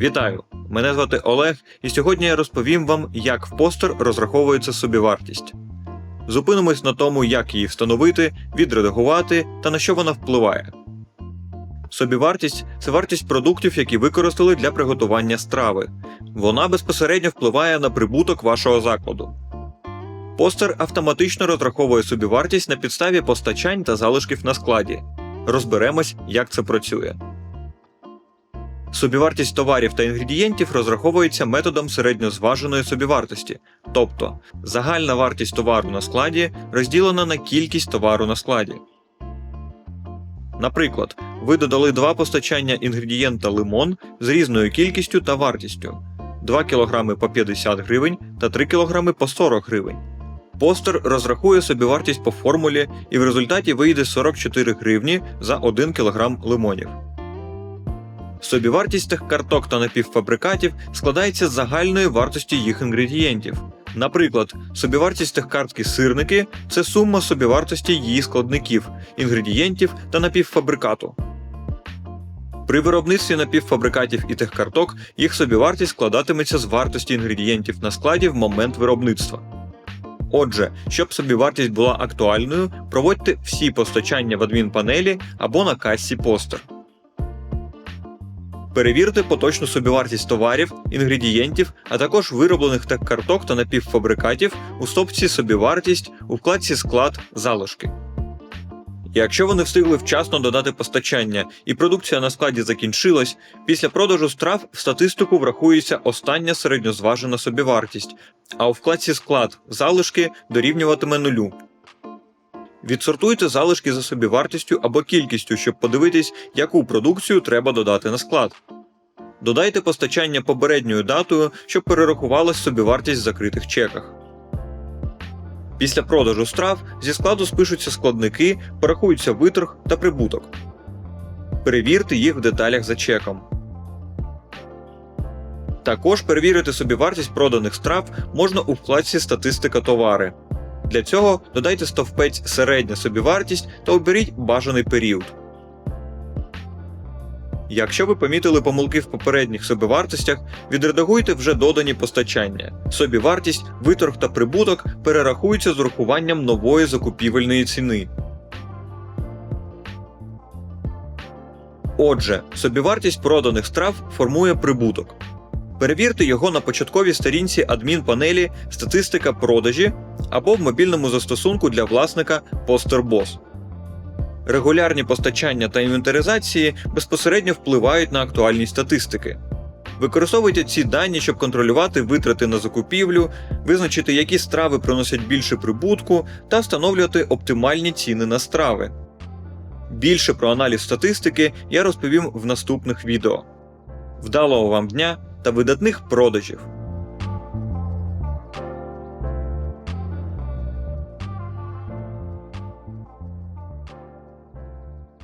Вітаю! Мене звати Олег, і сьогодні я розповім вам, як в постер розраховується собівартість. Зупинимось на тому, як її встановити, відредагувати та на що вона впливає. Собівартість це вартість продуктів, які використали для приготування страви. Вона безпосередньо впливає на прибуток вашого закладу. Постер автоматично розраховує собівартість на підставі постачань та залишків на складі. Розберемось, як це працює. Собівартість товарів та інгредієнтів розраховується методом середньозваженої собівартості, тобто загальна вартість товару на складі розділена на кількість товару на складі. Наприклад, ви додали два постачання інгредієнта лимон з різною кількістю та вартістю 2 кг по 50 гривень та 3 кг по 40 гривень. Постер розрахує собівартість по формулі і в результаті вийде 44 гривні за 1 кг лимонів. Собівартість тих карток та напівфабрикатів складається з загальної вартості їх інгредієнтів. Наприклад, собівартість тих картки сирники це сума собівартості її складників, інгредієнтів та напівфабрикату. При виробництві напівфабрикатів і тих карток їх собівартість складатиметься з вартості інгредієнтів на складі в момент виробництва. Отже, щоб собівартість була актуальною, проводьте всі постачання в адмінпанелі або на касі постер. Перевірте поточну собівартість товарів, інгредієнтів, а також вироблених так карток та напівфабрикатів у стопці собівартість у вкладці склад залишки. Якщо вони встигли вчасно додати постачання і продукція на складі закінчилась, після продажу страв в статистику врахується остання середньозважена собівартість, а у вкладці склад залишки дорівнюватиме нулю. Відсортуйте залишки за собівартістю або кількістю, щоб подивитись, яку продукцію треба додати на склад. Додайте постачання попередньою датою, щоб перерахувалась собівартість в закритих чеках. Після продажу страв зі складу спишуться складники, порахуються виторг та прибуток. Перевірте їх в деталях за чеком. Також перевірити собівартість проданих страв можна у вкладці Статистика товари. Для цього додайте стовпець середня собівартість та оберіть бажаний період. Якщо ви помітили помилки в попередніх собівартостях, відредагуйте вже додані постачання. Собівартість, виторг та прибуток перерахуються з урахуванням нової закупівельної ціни. Отже, собівартість проданих страв формує прибуток. Перевірте його на початковій сторінці адмінпанелі Статистика продажі або в мобільному застосунку для власника PosterBoss. Регулярні постачання та інвентаризації безпосередньо впливають на актуальність статистики. Використовуйте ці дані, щоб контролювати витрати на закупівлю, визначити, які страви приносять більше прибутку, та встановлювати оптимальні ціни на страви. Більше про аналіз статистики я розповім в наступних відео. Вдалого вам дня та видатних продажів!